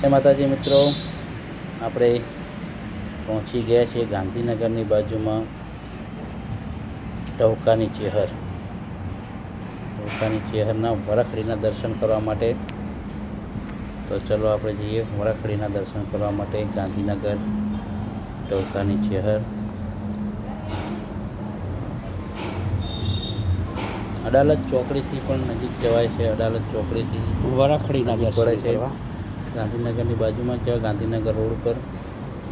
જય માતાજી મિત્રો. આપણે પહોંચી ગયા છીએ ગાંધીનગરની બાજુમાં ટહુકાની ચેહર. ટહુકાની ચેહરના વરખડીના દર્શન કરવા માટે. તો ચલો આપણે જઈએ વરખડીના દર્શન કરવા માટે ગાંધીનગર ટહુકાની ચેહર. અડાલત ચોકડીથી પણ નજીક જવાય છે. અડાલત ચોકડીથી વરાખડીના દર્શન છે. કરવા. ગાંધીનગરની બાજુમાં કહેવાય ગાંધીનગર રોડ પર.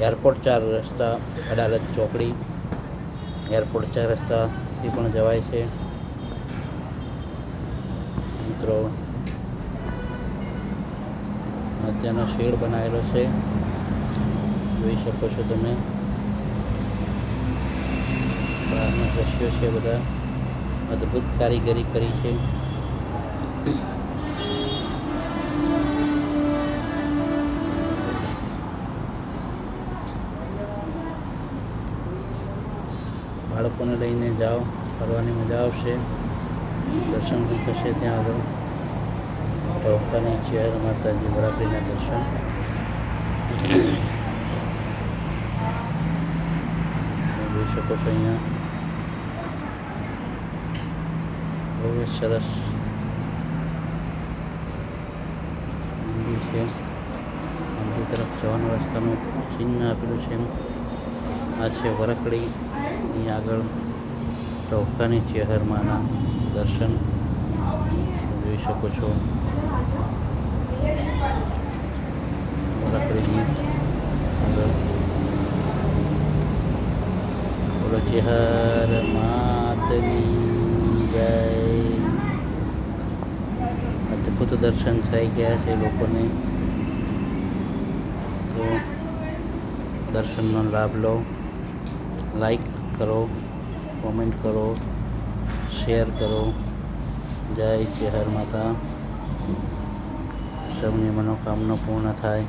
એરપોર્ટ ચાર રસ્તા અડાલત ચોકડી. એરપોર્ટ ચાર રસ્તાથી પણ જવાય છે. મિત્રો, અત્યારનો શેડ બનાવેલો છે. જોઈ શકો છો તમે. બહારના દ્રશ્યો છે બધા. અદ્ભુત કારીગરી કરી છે. બાળકોને લઈને જાઓ, ફરવાની મજા આવશે. દર્શન પણ થશે ત્યાં આગળ. ટોકાની ચેર, માતાજી બરાબરીના દર્શન. જોઈ શકો છો અહીંયા. બહુ જ સરસ મંદિર છે. મંદિર તરફ જવાના રસ્તાનું ચિહ્ન આપેલું છે આ છે વરકડી. અહીં આગળ ટોકાની ચેહરમાંના દર્શન જોઈ શકો છો. વરકડીની આગળ બોલો ચેહર માતની જય. અદ્ભુત દર્શન થઈ ગયા છે લોકોને. તો દર્શનનો લાભ લો. લાઈક કરો કોમેન્ટ કરો શેર કરો. જય ચેહર માતા. સૌની મનોકામના પૂર્ણ થાય.